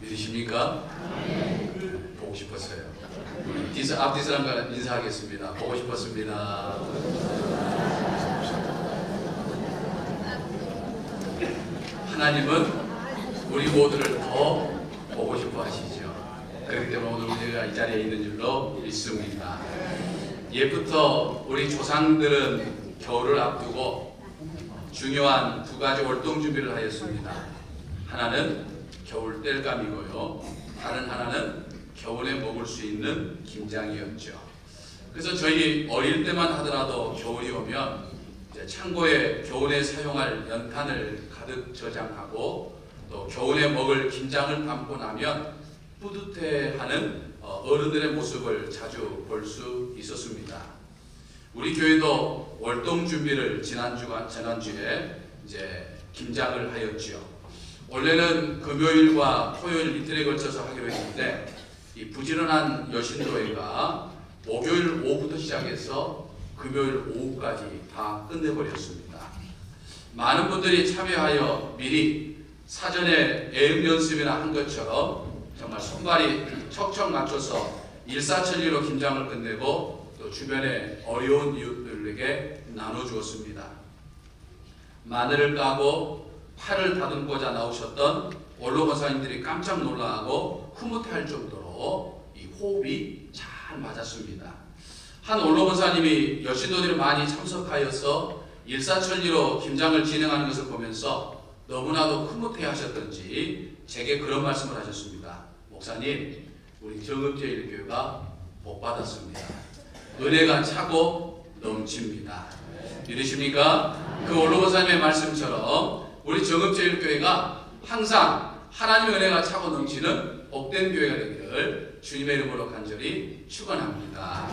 믿으십니까? 보고 싶었어요. 뒤 앞뒤 사람과 인사하겠습니다. 보고 싶었습니다. 하나님은 우리 모두를 더 보고 싶어 하시죠. 그렇기 때문에 오늘 우리가 이 자리에 있는 줄로 믿습니다. 예부터 우리 조상들은 겨울을 앞두고 중요한 두 가지 월동 준비를 하였습니다. 하나는 겨울 땔감이고요. 다른 하나는 겨울에 먹을 수 있는 김장이었죠. 그래서 저희 어릴 때만 하더라도 겨울이 오면 창고에 겨울에 사용할 연탄을 가득 저장하고 또 겨울에 먹을 김장을 담고 나면 뿌듯해하는 어, 어른들의 모습을 자주 볼 수 있었습니다. 우리 교회도 월동 준비를 지난주가 지난주에 이제 김장을 하였지요. 원래는 금요일과 토요일 이틀에 걸쳐서 하기로 했는데 이 부지런한 여신도회가 목요일 오후부터 시작해서 금요일 오후까지 다 끝내버렸습니다. 많은 분들이 참여하여 미리 사전에 애음 연습이나 한 것처럼 정말 손발이 척척 맞춰서 일사천리로 김장을 끝내고 또 주변에 어려운 이웃들에게 나눠주었습니다. 마늘을 까고 팔을 다듬고자 나오셨던 원로 권사님들이 깜짝 놀라하고 흐뭇할 정도로 이 호흡이 잘 맞았습니다. 한 원로 권사님이 여신도들이 많이 참석하여서 일사천리로 김장을 진행하는 것을 보면서 너무나도 흐뭇해 하셨던지 제게 그런 말씀을 하셨습니다. 목사님, 우리 정읍제일교회가 복 받았습니다. 은혜가 차고 넘칩니다. 믿으십니까? 그 원로보사님의 말씀처럼 우리 정읍제일교회가 항상 하나님의 은혜가 차고 넘치는 복된 교회가 되기를 주님의 이름으로 간절히 축원합니다.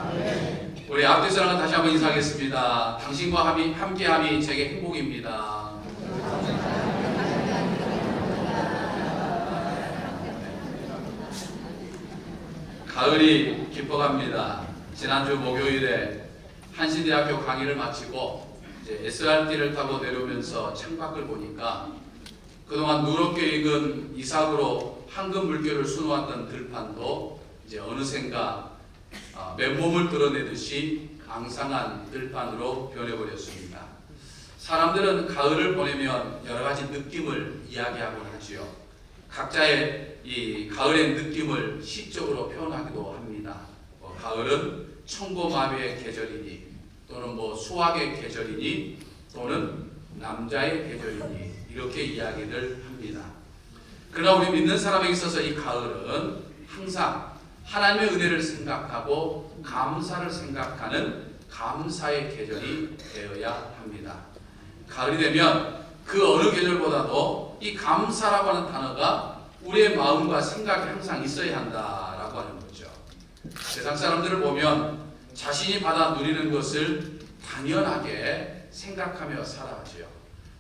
우리 앞뒤 사람과 다시 한번 인사하겠습니다. 당신과 함이, 함께함이 제게 행복입니다. 가을이 깊어갑니다. 지난주 목요일에 한신대학교 강의를 마치고 이제 SRT를 타고 내려오면서 창밖을 보니까 그동안 누렇게 익은 이삭으로 황금 물결을 수놓았던 들판도 이제 어느샌가 아, 맨몸을 드러내듯이 앙상한 들판으로 변해버렸습니다. 사람들은 가을을 보내면 여러 가지 느낌을 이야기하곤 하지요. 각자의 이 가을의 느낌을 시적으로 표현하기도 합니다. 뭐 가을은 청고마비의 계절이니 또는 뭐 수학의 계절이니 또는 남자의 계절이니 이렇게 이야기를 합니다. 그러나 우리 믿는 사람에게 있어서 이 가을은 항상 하나님의 은혜를 생각하고 감사를 생각하는 감사의 계절이 되어야 합니다. 가을이 되면 그 어느 계절보다도 이 감사라고 하는 단어가 우리의 마음과 생각에 항상 있어야 한다라고 하는 거죠. 세상 사람들을 보면 자신이 받아 누리는 것을 당연하게 생각하며 살아가죠.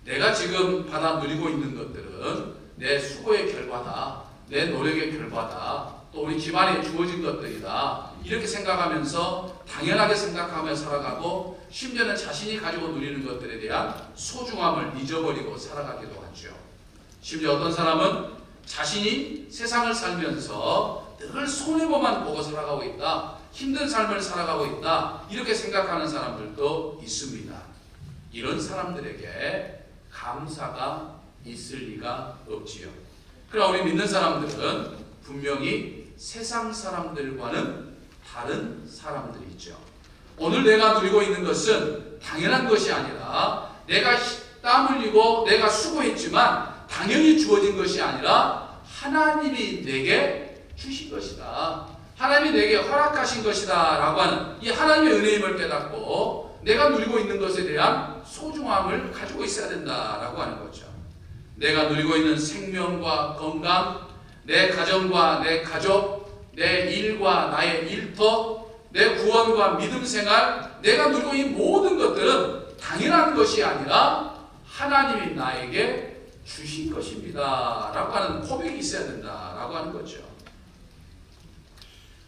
내가 지금 받아 누리고 있는 것들은 내 수고의 결과다, 내 노력의 결과다, 또 우리 집안에 주어진 것들이다. 이렇게 생각하면서 당연하게 생각하며 살아가고 심지어는 자신이 가지고 누리는 것들에 대한 소중함을 잊어버리고 살아가기도 하죠. 심지어 어떤 사람은 자신이 세상을 살면서 늘 손해보만 보고 살아가고 있다. 힘든 삶을 살아가고 있다. 이렇게 생각하는 사람들도 있습니다. 이런 사람들에게 감사가 있을 리가 없지요. 그러나 우리 믿는 사람들은 분명히 세상 사람들과는 다른 사람들이죠. 오늘 내가 누리고 있는 것은 당연한 것이 아니라 내가 땀 흘리고 내가 수고했지만 당연히 주어진 것이 아니라 하나님이 내게 주신 것이다. 하나님이 내게 허락하신 것이다. 라고 하는 이 하나님의 은혜임을 깨닫고 내가 누리고 있는 것에 대한 소중함을 가지고 있어야 된다 라고 하는 거죠. 내가 누리고 있는 생명과 건강, 내 가정과 내 가족, 내 일과 나의 일터, 내 구원과 믿음 생활, 내가 누리고 있는 모든 것들은 당연한 것이 아니라 하나님이 나에게 주신 것입니다. 라고 하는 고백이 있어야 된다. 라고 하는 거죠.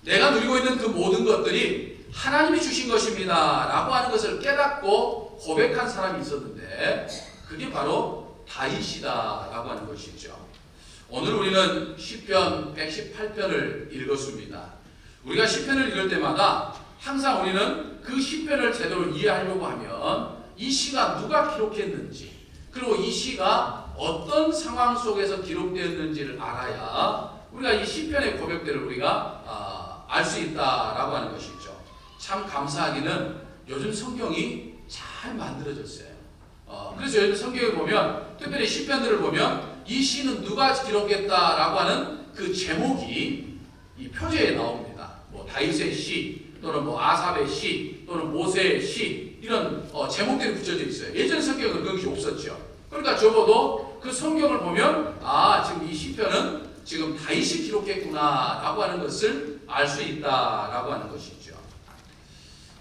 내가 누리고 있는 그 모든 것들이 하나님이 주신 것입니다. 라고 하는 것을 깨닫고 고백한 사람이 있었는데, 그게 바로 다윗이다. 라고 하는 것이죠. 오늘 우리는 시편 118편을 읽었습니다. 우리가 시편을 읽을 때마다 항상 우리는 그 시편을 제대로 이해하려고 하면 이 시가 누가 기록했는지 그리고 이 시가 어떤 상황 속에서 기록되었는지를 알아야 우리가 이 시편의 고백들을 우리가 아, 알 수 있다라고 하는 것이죠. 참 감사하기는 요즘 성경이 잘 만들어졌어요. 어, 그래서 요즘 성경을 보면 특별히 시편들을 보면 이 시는 누가 기록했다라고 하는 그 제목이 이 표제에 나옵니다. 뭐 다윗의 시 또는 뭐 아삽의 시 또는 모세의 시 이런 어, 제목들이 붙여져 있어요. 예전 성경은 그런 것이 없었죠. 그러니까 적어도 그 성경을 보면 아 지금 이 시편은 지금 다윗이 기록했구나라고 하는 것을 알 수 있다라고 하는 것이죠.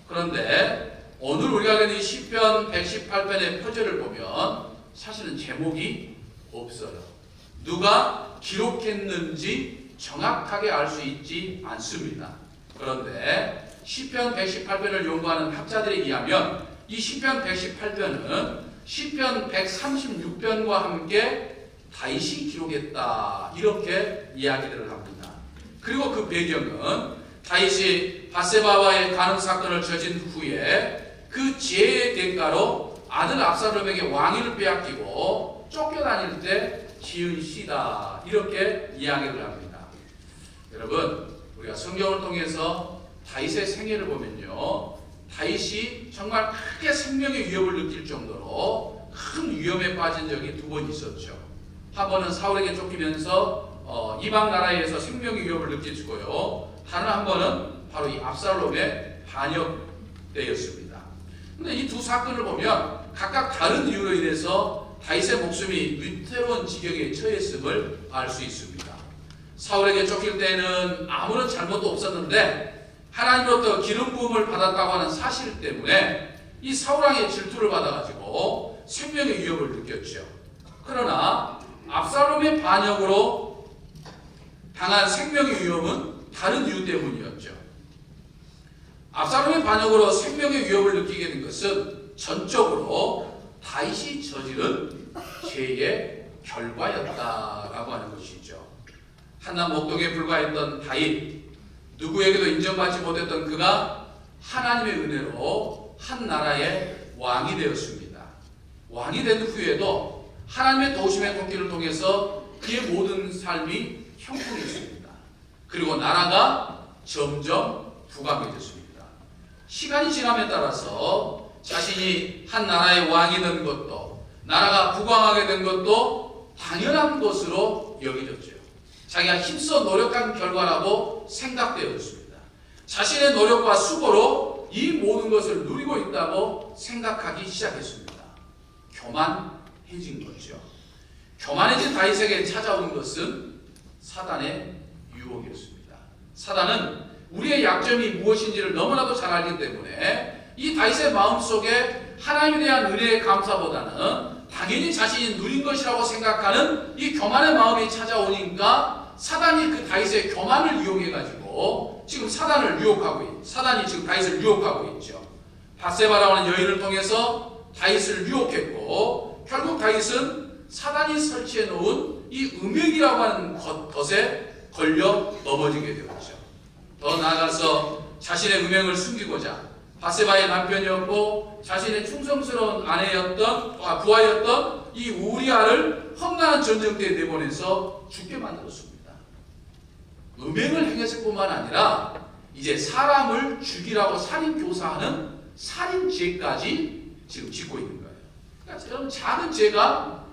그런데 오늘 우리가 읽는 이 시편 118편의 표제를 보면 사실은 제목이 없어요. 누가 기록했는지 정확하게 알 수 있지 않습니다. 그런데 시편 118편을 연구하는 학자들에 의하면 이 시편 118편은 시편 136편과 함께 다윗이 기록했다 이렇게 이야기를 합니다. 그리고 그 배경은 다윗이 바세바와의 간음 사건을 저진 후에 그 죄의 대가로 아들 압살롬에게 왕위를 빼앗기고 쫓겨다닐 때 지은 시다 이렇게 이야기를 합니다. 여러분 우리가 성경을 통해서 다윗의 생애를 보면요 다윗이 정말 크게 생명의 위협을 느낄 정도로 큰 위험에 빠진 적이 두 번 있었죠. 한 번은 사울에게 쫓기면서 어, 이방 나라에서 생명의 위협을 느끼고요. 다른 한 번은 바로 이 압살롬의 반역 때였습니다. 근데 이 두 사건을 보면 각각 다른 이유로 인해서 다윗의 목숨이 위태로운 지경에 처했음을 알 수 있습니다. 사울에게 쫓길 때는 아무런 잘못도 없었는데 하나님으로부터 기름 부음을 받았다고 하는 사실 때문에 이 사울왕의 질투를 받아가지고 생명의 위협을 느꼈죠. 그러나 압살롬의 반역으로 당한 생명의 위험은 다른 이유 때문이었죠. 압살롬의 반역으로 생명의 위협을 느끼게 된 것은 전적으로 다윗이 저지른 죄의 결과였다라고 하는 것이죠. 한낱 목동에 불과했던 다윗, 누구에게도 인정받지 못했던 그가 하나님의 은혜로 한 나라의 왕이 되었습니다. 왕이 된 후에도 하나님의 도우심의 손길을 통해서 그의 모든 삶이 형통했습니다. 그리고 나라가 점점 부강해졌습니다. 시간이 지남에 따라서 자신이 한 나라의 왕이 된 것도 나라가 부강하게 된 것도 당연한 것으로 여겨졌죠. 자기가 힘써 노력한 결과라고 생각되었습니다. 자신의 노력과 수고로 이 모든 것을 누리고 있다고 생각하기 시작했습니다. 교만해진 거죠. 교만해진 다윗에게 찾아온 것은 사단의 유혹이었습니다. 사단은 우리의 약점이 무엇인지를 너무나도 잘 알기 때문에 이 다윗의 마음속에 하나님에 대한 은혜의 감사보다는 당연히 자신이 누린 것이라고 생각하는 이 교만의 마음이 찾아오니까 사단이 그 다윗의 교만을 이용해 가지고 지금 사단을 유혹하고 있, 사단이 지금 다윗을 유혹하고 있죠. 바세바라고 하는 여인을 통해서 다윗을 유혹했고 결국 다윗은 사단이 설치해 놓은 이 음욕이라고 하는 것, 것에 걸려 넘어지게 되었죠. 더 나아가서 자신의 음행을 숨기고자 바세바의 남편이었고 자신의 충성스러운 아내였던 아, 부하였던 이 우리아를 험난한 전쟁터에 내보내서 죽게 만들었습니다. 음행을 행했을 뿐만 아니라 이제 사람을 죽이라고 살인 교사하는 살인죄까지 지금 짓고 있는 거예요. 그러니까 작은 죄가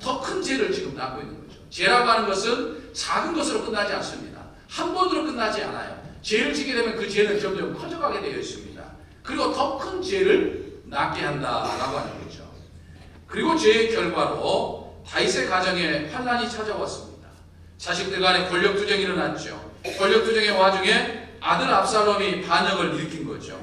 더 큰 죄를 지금 낳고 있는 거죠. 죄라고 하는 것은 작은 것으로 끝나지 않습니다. 한 번으로 끝나지 않아요. 죄를 지게 되면 그 죄는 점점 커져가게 되어 있습니다. 그리고 더 큰 죄를 낳게 한다라고 하는 거죠. 그리고 죄의 결과로 다윗의 가정에 환란이 찾아왔습니다. 자식들 간에 권력 투쟁이 일어났죠. 권력 투쟁의 와중에 아들 압살롬이 반역을 일으킨 거죠.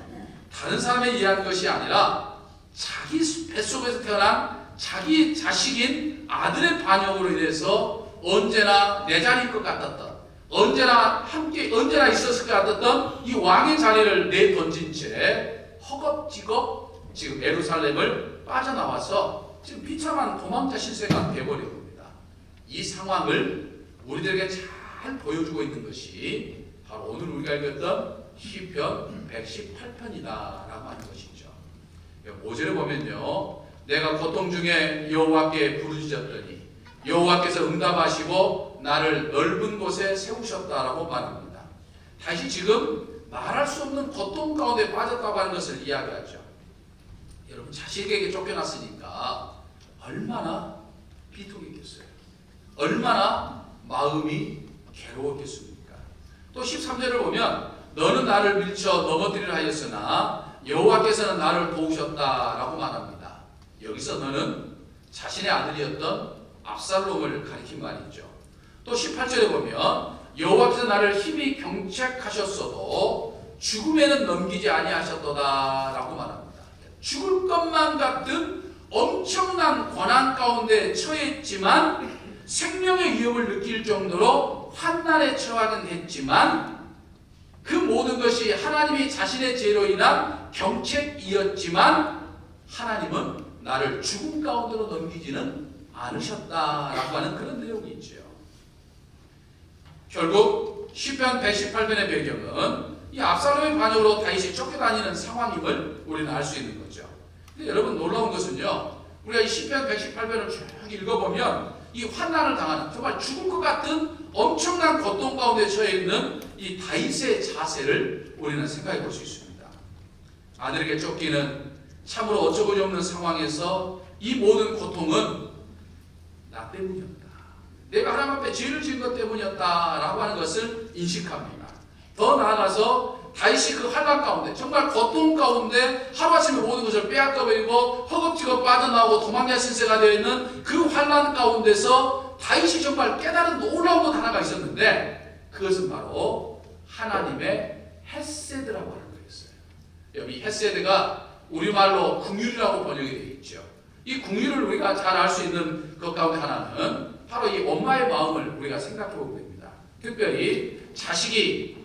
다른 사람에 의한 것이 아니라 자기 뱃속에서 태어난 자기 자식인 아들의 반역으로 인해서 언제나 내 자리일 것 같았던 언제나 함께 언제나 있었을 것 같았던 이 왕의 자리를 내던진 채 허겁지겁 지금 예루살렘을 빠져나와서 지금 비참한 도망자 신세가 돼버린 겁니다. 이 상황을 우리들에게 잘 보여주고 있는 것이 바로 오늘 우리가 읽었던 시편 118편이다라고 하는 것이죠. 5절에 보면요. 내가 고통 중에 여호와께 부르짖었더니 여호와께서 응답하시고 나를 넓은 곳에 세우셨다라고 말합니다. 다시 지금 말할 수 없는 고통 가운데 빠졌다고 하는 것을 이야기하죠. 여러분 자식에게 쫓겨났으니까 얼마나 비통했겠어요. 얼마나 마음이 괴로웠겠습니까? 또 13절을 보면 너는 나를 밀쳐 넘어뜨리려 하였으나 여호와께서는 나를 도우셨다라고 말합니다. 여기서 너는 자신의 아들이었던 압살롬을 가리킨 말이죠. 또 18절에 보면 여호와께서 나를 힘이 경책하셨어도 죽음에는 넘기지 아니하셨도다라고 말합니다. 죽을 것만 같은 엄청난 고난 가운데 처했지만 생명의 위협을 느낄 정도로 환난에 처하긴 했지만 그 모든 것이 하나님이 자신의 죄로 인한 경책이었지만 하나님은 나를 죽음 가운데로 넘기지는 않으셨다라고 하는 그런 내용이 있죠. 결국 시편 118편의 배경은 이 압살롬의 반역으로 다윗이 쫓겨다니는 상황임을 우리는 알 수 있는 거죠. 근데 여러분 놀라운 것은요. 우리가 이 시편 118편을 쭉 읽어보면 이 환난을 당하는 정말 죽을 것 같은 엄청난 고통 가운데 처해 있는 이 다윗의 자세를 우리는 생각해 볼 수 있습니다. 아들에게 쫓기는 참으로 어처구니 없는 상황에서 이 모든 고통은 나 때문이었다. 내가 하나님 앞에 죄를 지은 것 때문이었다라고 하는 것을 인식합니다. 더 나아가서 다윗이 그 환란 가운데 정말 고통 가운데 하루아침에 모든 것을 빼앗겨버리고 허겁지겁 빠져나오고 도망갈 신세가 되어 있는 그 환란 가운데서 다윗이 정말 깨달은 놀라운 것 하나가 있었는데 그것은 바로 하나님의 헤세드라고 하는 거였어요. 여기 헤세드가 우리말로 궁율이라고 번역이 되어 있죠. 이 궁율을 우리가 잘 알 수 있는 것 가운데 하나는 바로 이 엄마의 마음을 우리가 생각해 보게 됩니다. 특별히 자식이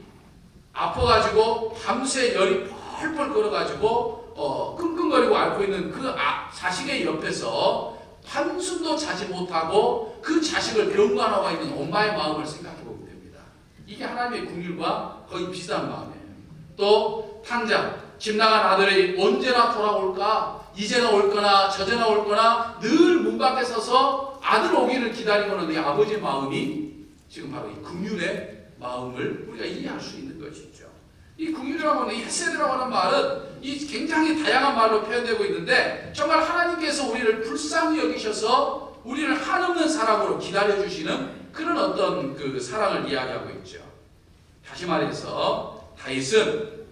아파가지고 밤새 열이 펄펄 끓어가지고 어, 끙끙거리고 앓고 있는 그 아, 자식의 옆에서 한숨도 자지 못하고 그 자식을 병관하고 있는 엄마의 마음을 생각해 보게 됩니다. 이게 하나님의 궁율과 거의 비슷한 마음이에요. 또 탕자, 집 나간 아들이 언제나 돌아올까? 이제나 올 거나 저제나 올 거나 늘 문 밖에 서서 아들 오기를 기다리고는 이 아버지의 마음이 지금 바로 이 긍휼의 마음을 우리가 이해할 수 있는 것이죠. 이 긍휼이라고 하는 이 헤세드라고 하는 말은 이 굉장히 다양한 말로 표현되고 있는데 정말 하나님께서 우리를 불쌍히 여기셔서 우리를 한없는 사랑으로 기다려 주시는 그런 어떤 그 사랑을 이야기하고 있죠. 다시 말해서 다윗은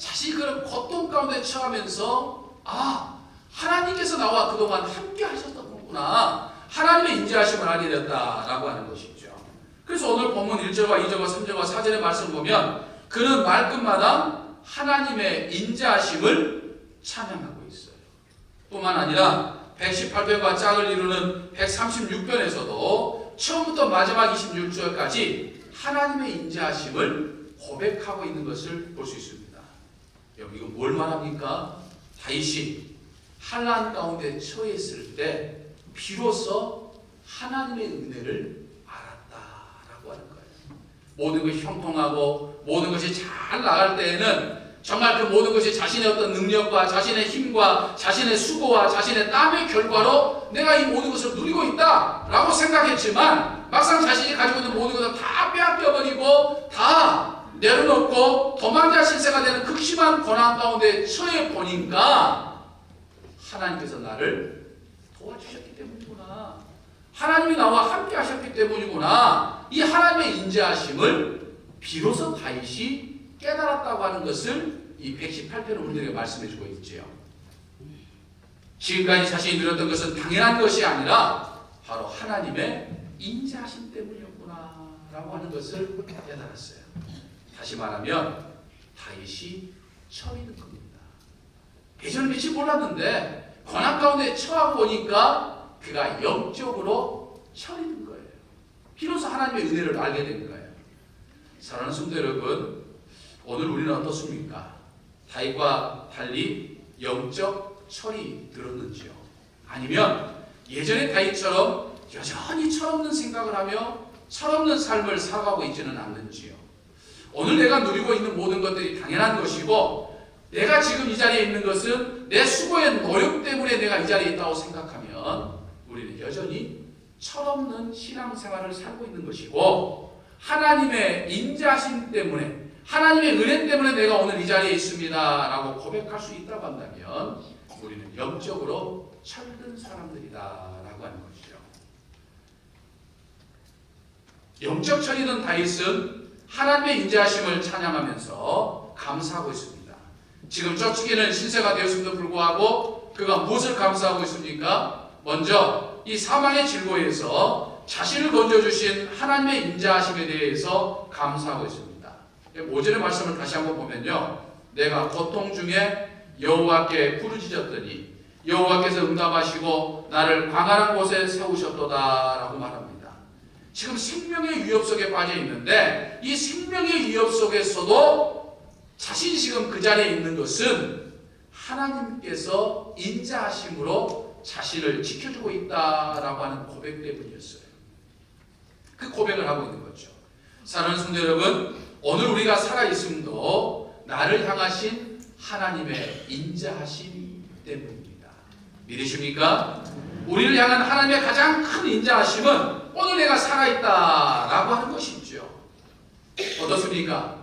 자신이 그런 고통 가운데 처하면서 아 하나님께서 나와 그동안 함께 하셨던 거구나 하나님의 인자하심을 알게 되었다라고 하는 것이죠. 그래서 오늘 본문 1절과 2절과 3절과 4절의 말씀을 보면 그는 말끝마다 하나님의 인자하심을 찬양하고 있어요. 뿐만 아니라 118편과 짝을 이루는 136편에서도 처음부터 마지막 26절까지 하나님의 인자하심을 고백하고 있는 것을 볼 수 있습니다. 여기 이거 뭘 말합니까? 다윗이 한란 가운데 처했을 때 비로소 하나님의 은혜를 알았다라고 하는 거예요. 모든 것이 형통하고 모든 것이 잘 나갈 때에는 정말 그 모든 것이 자신의 어떤 능력과 자신의 힘과 자신의 수고와 자신의 땀의 결과로 내가 이 모든 것을 누리고 있다라고 생각했지만 막상 자신이 가지고 있는 모든 것을 다 빼앗겨버리고 다 내려놓고 도망자 신세가 되는 극심한 고난 가운데 처해 보니까 하나님께서 나를 도와주셨기 때문이구나. 하나님이 나와 함께 하셨기 때문이구나. 이 하나님의 인자하심을 비로소 다윗이 깨달았다고 하는 것을 이 118편은 우리에게 말씀해 주고 있지요. 지금까지 자신이 누렸던 것은 당연한 것이 아니라 바로 하나님의 인자하심 때문이었구나 라고 하는 것을 깨달았어요. 다시 말하면 다윗이 처있는 겁니다. 예전에 미치 몰랐는데 고난 가운데 처하고 보니까 그가 영적으로 처있는 거예요. 비로소 하나님의 은혜를 알게 된 거예요. 사랑하는 성도 여러분, 오늘 우리는 어떻습니까? 다윗과 달리 영적 철이 들었는지요? 아니면 예전의 다윗처럼 여전히 철없는 생각을 하며 철없는 삶을 살아가고 있지는 않는지요. 오늘 내가 누리고 있는 모든 것들이 당연한 것이고 내가 지금 이 자리에 있는 것은 내 수고의 노력 때문에 내가 이 자리에 있다고 생각하면 우리는 여전히 철없는 신앙생활을 살고 있는 것이고 하나님의 인자심 때문에 하나님의 은혜 때문에 내가 오늘 이 자리에 있습니다라고 고백할 수 있다고 한다면 우리는 영적으로 철든 사람들이다라고 하는 것이죠. 영적 철이던 다윗은 하나님의 인자하심을 찬양하면서 감사하고 있습니다. 지금 쫓기는 신세가 되었음에도 불구하고 그가 무엇을 감사하고 있습니까? 먼저 이 사망의 질고에서 자신을 건져주신 하나님의 인자하심에 대해서 감사하고 있습니다. 오전의 말씀을 다시 한번 보면요. 내가 고통 중에 여호와께 부르짖었더니 여호와께서 응답하시고 나를 광활한 곳에 세우셨도다라고 말합니다. 지금 생명의 위협 속에 빠져 있는데 이 생명의 위협 속에서도 자신이 지금 그 자리에 있는 것은 하나님께서 인자하심으로 자신을 지켜주고 있다라고 하는 고백 때문이었어요. 그 고백을 하고 있는 거죠. 사랑하는 성도 여러분, 오늘 우리가 살아 있음도 나를 향하신 하나님의 인자하심 때문입니다. 믿으십니까? 우리를 향한 하나님의 가장 큰 인자하심은 오늘 내가 살아있다라고 하는 것이죠. 어떻습니까?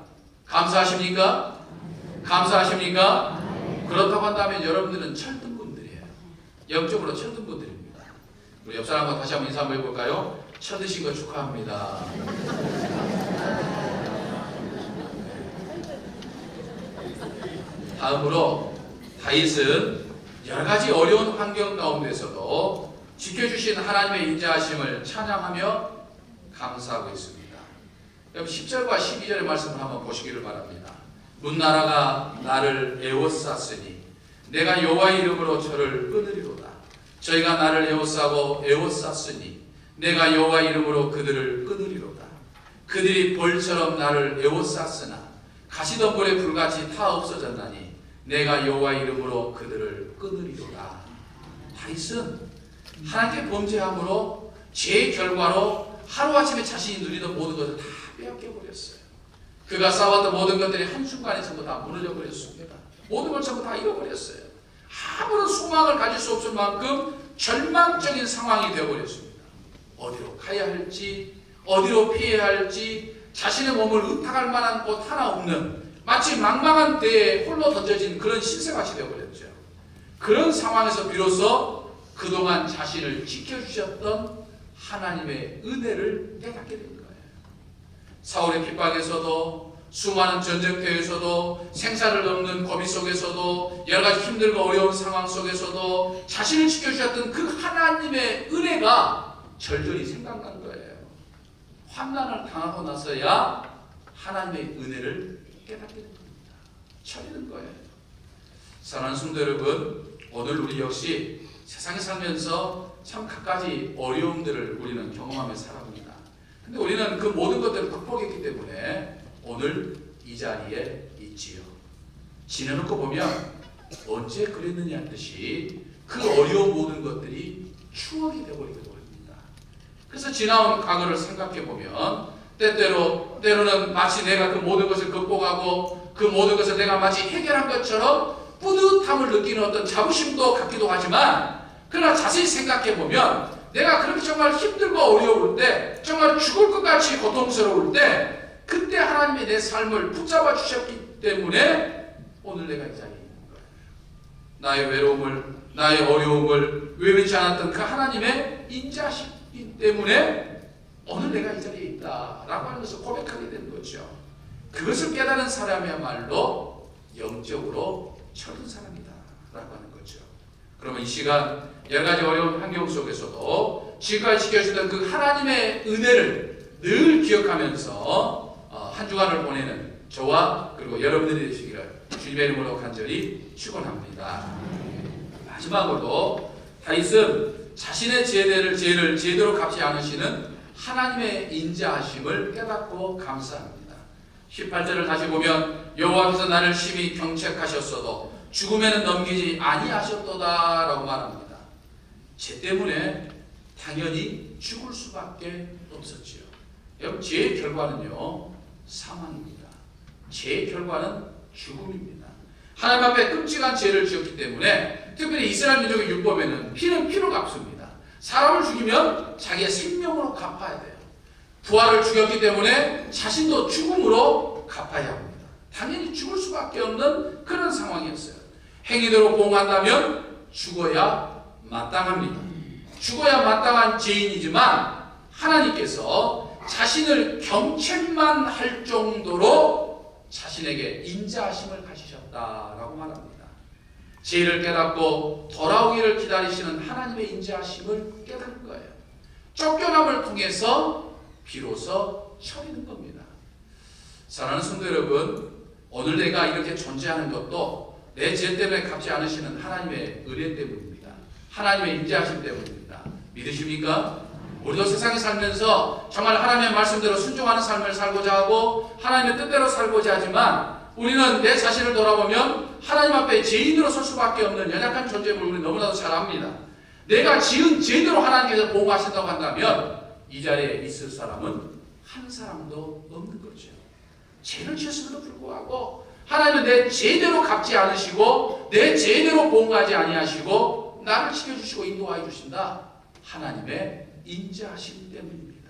감사하십니까? 감사하십니까? 그렇다고 한다면 여러분들은 철든 분들이에요. 영적으로 철든 분들입니다. 우리 옆 사람과 다시 한번 인사 한번 해볼까요? 쳐드신 거 축하합니다. 다음으로 다윗은 여러 가지 어려운 환경 가운데서도 지켜주신 하나님의 인자하심을 찬양하며 감사하고 있습니다. 여러분 10절과 12절의 말씀을 한번 보시기를 바랍니다. 문나라가 나를 에워쌌으니 내가 여호와의 이름으로 저를 끊으리로다. 저희가 나를 에워싸고 에워쌌으니 내가 여호와의 이름으로 그들을 끊으리로다. 그들이 벌처럼 나를 에워쌌으나 가시덤불에 불같이 타 없어졌나니 내가 여호와의 이름으로 그들을 끊으리로다. 다윗은 하나님께 범죄함으로 죄의 결과로 하루아침에 자신이 누리던 모든 것을 다 빼앗겨 버렸어요. 그가 쌓았던 모든 것들이 한순간에 전부 다 무너져 버렸습니다. 모든 걸 전부 다 잃어버렸어요. 아무런 소망을 가질 수 없을 만큼 절망적인 상황이 되어버렸습니다. 어디로 가야 할지, 어디로 피해야 할지, 자신의 몸을 의탁할 만한 곳 하나 없는 마치 망망한 때에 홀로 던져진 그런 신세같이 되어버렸죠. 그런 상황에서 비로소 그동안 자신을 지켜주셨던 하나님의 은혜를 깨닫게 된 거예요. 사울의 핍박에서도 수많은 전쟁터에서도 생사를 넘는 고비 속에서도 여러 가지 힘들고 어려운 상황 속에서도 자신을 지켜주셨던 그 하나님의 은혜가 절절히 생각난 거예요. 환난을 당하고 나서야 하나님의 은혜를 깨닫게 된 겁니다. 차리는 거예요. 사랑하는 성도 여러분, 오늘 우리 역시 세상에 살면서 참 갖가지 어려움들을 우리는 경험하며 살아갑니다. 근데 우리는 그 모든 것들을 극복했기 때문에 오늘 이 자리에 있지요. 지내놓고 보면 언제 그랬느냐 듯이 그 어려운 모든 것들이 추억이 되어버리게 됩니다. 그래서 지나온 과거를 생각해 보면 때때로 때로는 마치 내가 그 모든 것을 극복하고 그 모든 것을 내가 마치 해결한 것처럼 뿌듯함을 느끼는 어떤 자부심도 갖기도 하지만 그러나 자세히 생각해 보면 내가 그렇게 정말 힘들고 어려울 때 정말 죽을 것 같이 고통스러울 때 그때 하나님이 내 삶을 붙잡아 주셨기 때문에 오늘 내가 이 자리에 있는 거예요. 나의 외로움을 나의 어려움을 외면치 않았던 그 하나님의 인자심 때문에 오늘 내가 이 자리에 있다라고 것을 고백하게 된 거죠. 그것을 깨달은 사람이야말로 영적으로 철든 사람이다 라고 하는 거죠. 그러면 이 시간 여러 가지 어려운 환경 속에서도 지금까지 지켜주던 그 하나님의 은혜를 늘 기억하면서 어, 한 주간을 보내는 저와 그리고 여러분들이 되시기를 주님의 이름으로 간절히 축원합니다. 마지막으로 다윗은 자신의 죄를 죄를 제대로 갚지 않으시는 하나님의 인자하심을 깨닫고 감사합니다. 18절을 다시 보면 여호와께서 나를 심히 경책하셨어도 죽음에는 넘기지 아니하셨도다라고 말합니다. 죄 때문에 당연히 죽을 수밖에 없었지요. 여러분 죄의 결과는요 사망입니다. 죄의 결과는 죽음입니다. 하나님 앞에 끔찍한 죄를 지었기 때문에 특별히 이스라엘 민족의 율법에는 피는 피로 갚습니다. 사람을 죽이면 자기의 생명으로 갚아야 돼요. 부하를 죽였기 때문에 자신도 죽음으로 갚아야 합니다. 당연히 죽을 수밖에 없는 그런 상황이었어요. 행위대로 보응한다면 죽어야 마땅합니다. 죽어야 마땅한 죄인이지만 하나님께서 자신을 경책만 할 정도로 자신에게 인자하심을 가지셨다라고 말합니다. 죄를 깨닫고 돌아오기를 기다리시는 하나님의 인자하심을 깨닫는 거예요. 쫓겨남을 통해서 비로소 처리는 겁니다. 사랑하는 성도 여러분, 오늘 내가 이렇게 존재하는 것도 내 죄 때문에 갚지 않으시는 하나님의 은혜 때문입니다. 하나님의 인자하심 때문입니다. 믿으십니까? 우리도 세상에 살면서 정말 하나님의 말씀대로 순종하는 삶을 살고자 하고 하나님의 뜻대로 살고자 하지만 우리는 내 자신을 돌아보면 하나님 앞에 죄인으로 설 수밖에 없는 연약한 존재임을 우리 너무나도 잘 압니다. 내가 지은 죄대로 하나님께서 보호하신다고 한다면 이 자리에 있을 사람은 한 사람도 없는 거죠. 죄를 지었음에도 불구하고 하나님은 내 죄대로 갚지 않으시고 내 죄대로 보응하지 아니하시고 나를 지켜주시고 인도하여 주신다. 하나님의 인자하심 때문입니다.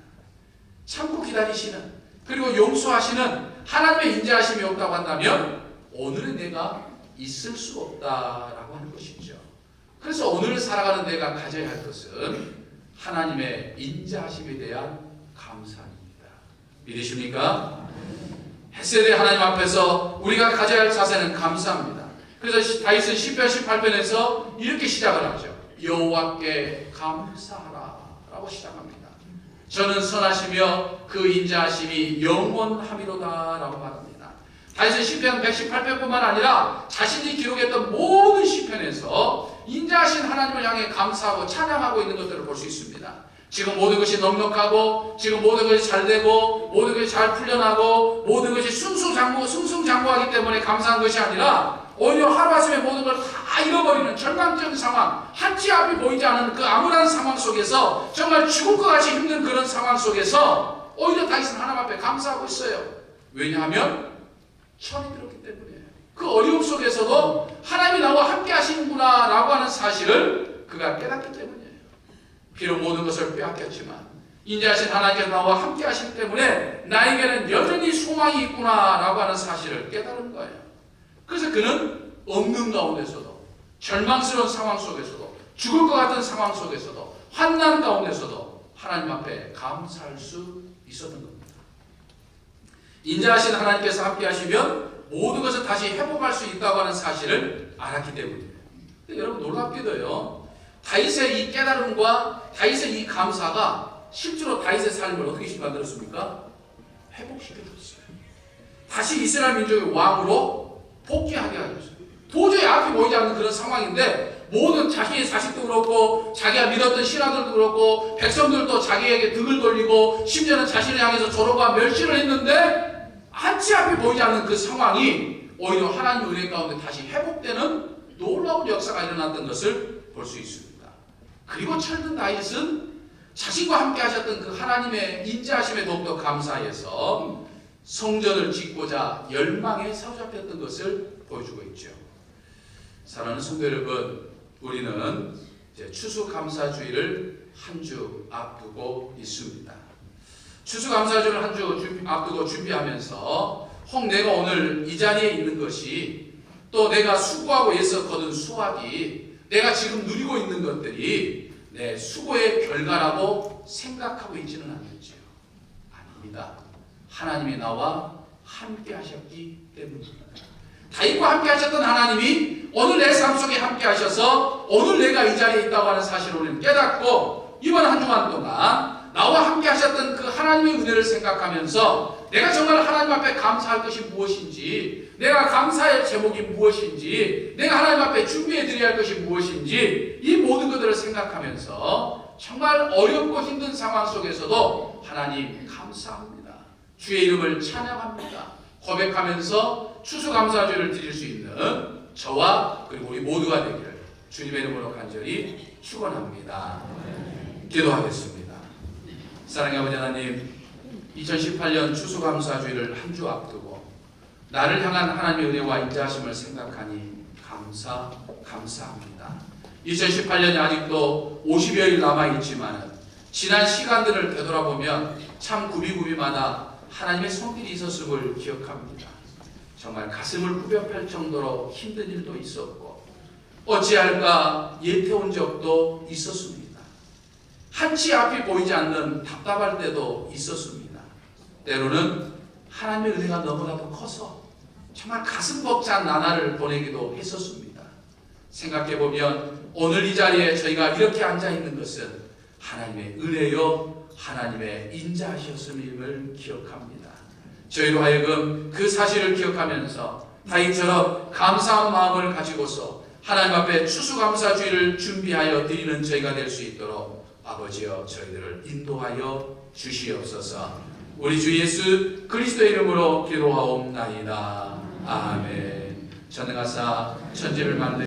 참고 기다리시는 그리고 용서하시는 하나님의 인자하심이 없다고 한다면 오늘의 내가 있을 수 없다라고 하는 것이죠. 그래서 오늘 살아가는 내가 가져야 할 것은 하나님의 인자하심에 대한 감사입니다. 믿으십니까? 햇세대 하나님 앞에서 우리가 가져야 할 자세는 감사합니다. 그래서 다윗은 시편 18편에서 이렇게 시작을 하죠. 여호와께 감사하라 라고 시작합니다. 저는 선하시며 그 인자하심이 영원함이로다 라고 말합니다. 다윗은 시편 118편뿐만 아니라 자신이 기록했던 모든 시편에서 인자하신 하나님을 향해 감사하고 찬양하고 있는 것들을 볼 수 있습니다. 지금 모든 것이 넉넉하고 지금 모든 것이 잘 되고 모든 것이 잘 풀려나고 모든 것이 승승장구 승승장구하기 때문에 감사한 것이 아니라 오히려 하루아침에 모든 걸 다 잃어버리는 절망적인 상황 한치 앞이 보이지 않는 그 암울한 상황 속에서 정말 죽을 것 같이 힘든 그런 상황 속에서 오히려 다윗은 하나님 앞에 감사하고 있어요. 왜냐하면 천이 들었기 때문에. 그 어려움 속에서도 하나님이 나와 함께 하시는구나 라고 하는 사실을 그가 깨닫기 때문이에요 비록 모든 것을 빼앗겼지만 인자하신 하나님께서 나와 함께 하시기 때문에 나에게는 여전히 소망이 있구나라고 하는 사실을 깨달은 거예요. 그래서 그는 없는 가운데서도 절망스러운 상황 속에서도 죽을 것 같은 상황 속에서도 환난 가운데서도 하나님 앞에 감사할 수 있었던 겁니다. 인자하신 하나님께서 함께 하시면 모든 것을 다시 회복할 수 있다고 하는 사실을 알았기 때문이에요. 여러분 놀랍게도요. 다윗의 이 깨달음과 다윗의 이 감사가 실제로 다윗의 삶을 어떻게 만들었습니까? 회복시켜 줬어요. 다시 이스라엘 민족의 왕으로 복귀하게 하셨어요. 도저히 앞이 보이지 않는 그런 상황인데 모든 자기의 자식도 그렇고 자기가 믿었던 신하들도 그렇고 백성들도 자기에게 등을 돌리고 심지어는 자신을 향해서 조롱과 멸시를 했는데 한치 앞이 보이지 않는 그 상황이 오히려 하나님 은혜 가운데 다시 회복되는 놀라운 역사가 일어났던 것을 볼 수 있습니다. 그리고 철든 다윗은 자신과 함께 하셨던 그 하나님의 인자하심에 더욱더 감사해서 성전을 짓고자 열망에 사로잡혔던 것을 보여주고 있죠. 사랑하는 성도 여러분, 우리는 추수감사주의를 한 주 앞두고 있습니다. 추수감사주를 한 주 앞두고 준비하면서 혹 내가 오늘 이 자리에 있는 것이 또 내가 수고하고 애써 거둔 수확이 내가 지금 누리고 있는 것들이 내 수고의 결과라고 생각하고 있지는 않는지요. 아닙니다. 하나님이 나와 함께 하셨기 때문입니다. 다윗과 함께 하셨던 하나님이 오늘 내 삶 속에 함께 하셔서 오늘 내가 이 자리에 있다고 하는 사실을 우리는 깨닫고 이번 한 주간 동안 나와 함께 하셨던 그 하나님의 은혜를 생각하면서 내가 정말 하나님 앞에 감사할 것이 무엇인지 내가 감사의 제목이 무엇인지 내가 하나님 앞에 준비해 드려야 할 것이 무엇인지 이 모든 것들을 생각하면서 정말 어렵고 힘든 상황 속에서도 하나님 감사합니다. 주의 이름을 찬양합니다. 고백하면서 추수감사주를 드릴 수 있는 저와 그리고 우리 모두가 되기를 주님의 이름으로 간절히 축원합니다. 기도하겠습니다. 사랑의 아버지 하나님, 2018년 추수감사주의를 한 주 앞두고 나를 향한 하나님의 은혜와 인자하심을 생각하니 감사 감사합니다. 2018년이 아직도 50여일 남아 있지만 지난 시간들을 되돌아보면 참 구비구비마다 하나님의 손길이 있었음을 기억합니다. 정말 가슴을 후벼 팔 정도로 힘든 일도 있었고 어찌할까 예태온 적도 있었습니다. 한치 앞이 보이지 않는 답답할 때도 있었습니다. 때로는 하나님의 은혜가 너무나도 커서 정말 가슴 벅찬 나날을 보내기도 했었습니다. 생각해 보면 오늘 이 자리에 저희가 이렇게 앉아 있는 것은 하나님의 은혜요 하나님의 인자하셨음을 기억합니다. 저희로 하여금 그 사실을 기억하면서 다윗처럼 감사한 마음을 가지고서 하나님 앞에 추수감사주의를 준비하여 드리는 저희가 될 수 있도록 아버지여 저희들을 인도하여 주시옵소서. 우리 주 예수 그리스도의 이름으로 기도하옵나이다. 아멘. 전능하사 천지를 만든